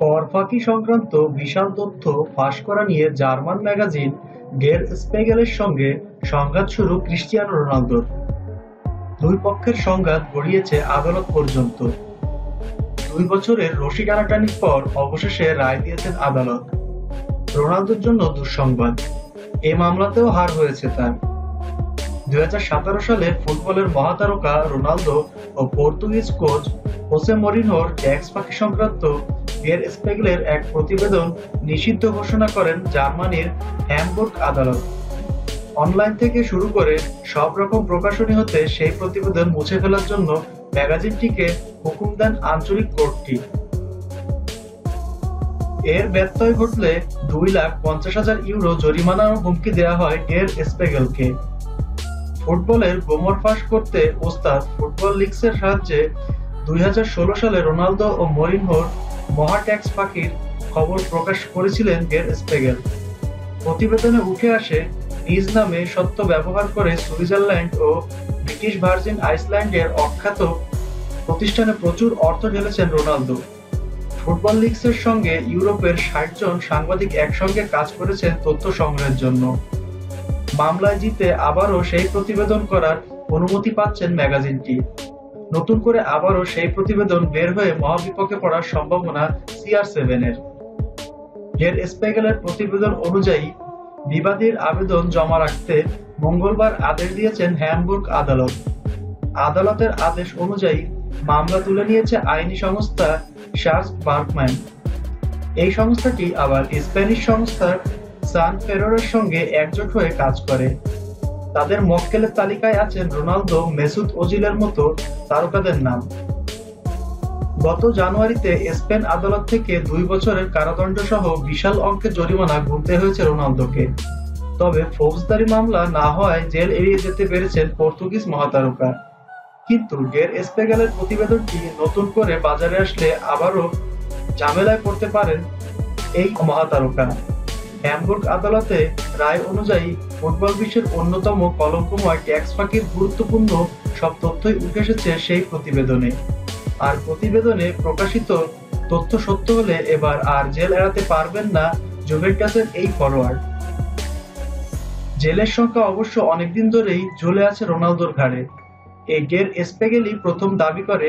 করফাকি সংক্রান্ত বিশাল তথ্য ফাঁস করা নিয়ে জার্মান ম্যাগাজিন ডের স্পেগেলের সঙ্গে সংঘাত শুরু ক্রিস্টিয়ানো রোনালদোর। দুই পক্ষের সংঘাত গড়িয়েছে আদালত পর্যন্ত। দুই বছরের রশি টানাটানির পর অবশেষে রায় দিয়েছেন আদালত। রোনালদোর জন্য দুঃসংবাদ। এ মামলাতেও হার হয়েছে তার। দুই হাজার সতেরো সালে ফুটবলের মহাতারকা রোনালদো ও পর্তুগিজ কোচ হোসে মরিনহোর ট্যাক্স ফাঁকি সংক্রান্ত গের স্পেগলের এক প্রতিবেদন নিষিদ্ধ ঘোষণা করেন জার্মানির হ্যামবুর্গ আদালত। অনলাইন থেকে শুরু করে সব রকম প্রকাশনী হতে সেই প্রতিবেদন মুছে ফেলার জন্য ম্যাগাজিনটিকে হুকুম দেন আঞ্চলিক কোর্টটি। এর ব্যত্যয় ঘটলে দুই লাখ পঞ্চাশ হাজার ইউরো জরিমানার হুমকি দেওয়া হয় ডের স্পেগেলকে। ফুটবলের গোমর ফাঁস করতে ওস্তাদ ফুটবল লিগসের সাহায্যে দুই হাজার ষোলো সালে রোনালদো ও মরিনহোর মহা ট্যাক্স ফাঁকির খবর প্রকাশ করেছিলেন গের স্পেগেল। প্রতিবেদনে উঠে আসে, নিজ নামে সত্য ব্যবহার করে সুইজারল্যান্ড ও ব্রিটিশ ভার্জিন আইসল্যান্ডের অখ্যাত প্রতিষ্ঠানে প্রচুর অর্থ ঢেলেছেন রোনালদো। ফুটবল লিগসের সঙ্গে ইউরোপের ষাট জন সাংবাদিক একসঙ্গে কাজ করেছেন তথ্য সংগ্রহের জন্য। মামলায় জিতে আবারও সেই প্রতিবেদন করার অনুমতি পাচ্ছেন ম্যাগাজিনটি। নতুন করে আবারও সেই প্রতিবেদন বের হয়ে মহাবিপক্ষে পড়ার সম্ভাবনা সিআর সেভেনের এর। স্পেগেলের প্রতিবেদন অনুযায়ী, বিবাদীর আবেদন জমা রাখতে মঙ্গলবার আদেশ দিয়েছেন হ্যামবুর্গ আদালত। আদালতের আদেশ অনুযায়ী মামলা তুলে নিয়েছে আইনি সংস্থা শার্স বার্কম্যান। এই সংস্থাটি আবার স্প্যানিশ সংস্থার সান ফেরোরের সঙ্গে একজোট হয়ে কাজ করে। তাদের মক্কেলের তালিকায় আছেন রোনালদো, মেসুদ ওজিলের মতো তারকাদের নাম। গত জানুয়ারিতে স্পেন আদালত থেকে দুই বছরের কারাদণ্ড সহ বিশাল অঙ্কের জরিমানা গুনতে হয়েছে রোনালদোকে। তবে ফৌজদারি মামলা না হওয়ায় জেল এড়িয়ে যেতে পেরেছেন পর্তুগিজ মহাতারকা। কিন্তু ডের স্পেগালের প্রতিবেদনটি নতুন করে বাজারে আসলে আবারও ঝামেলায় পড়তে পারেন এই মহাতারকা। হ্যামবুর্গ আদালতে রায় অনুযায়ী ফুটবল বিশ্বের অন্যতম কলঙ্কময় ট্যাক্স ফাঁকির গুরুত্বপূর্ণ সব তথ্যই উঠে এসেছে সেই প্রতিবেদনে। আর প্রতিবেদনে প্রকাশিত তথ্য সত্য হলে এবার আর জেল এড়াতে পারবেন না জুভেন্টাসের এই ফরোয়ার্ড। জেলের সংখ্যা অবশ্য অনেকদিন ধরেই ঝুলে আছে রোনালদোর ঘাড়ে। এই ডের স্পেগেলি প্রথম দাবি করে,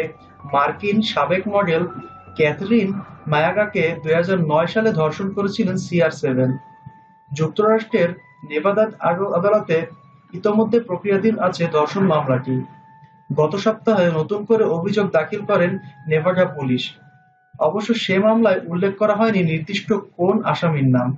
মার্কিন সাবেক মডেল ক্যাথরিন মায়াগাকে দুই হাজার নয় সালে ধর্ষণ করেছিলেন সিআর সেভেন যুক্তরাষ্ট্রের নেভাদা আদালতে ইতোমধ্যে প্রক্রিয়াধীন আছে ধর্ষণ মামলাটি। গত সপ্তাহে নতুন করে অভিযোগ দাখিল করেন নেভাডা পুলিশ। অবশ্য সে মামলায় উল্লেখ করা হয়নি নির্দিষ্ট কোন আসামির নাম।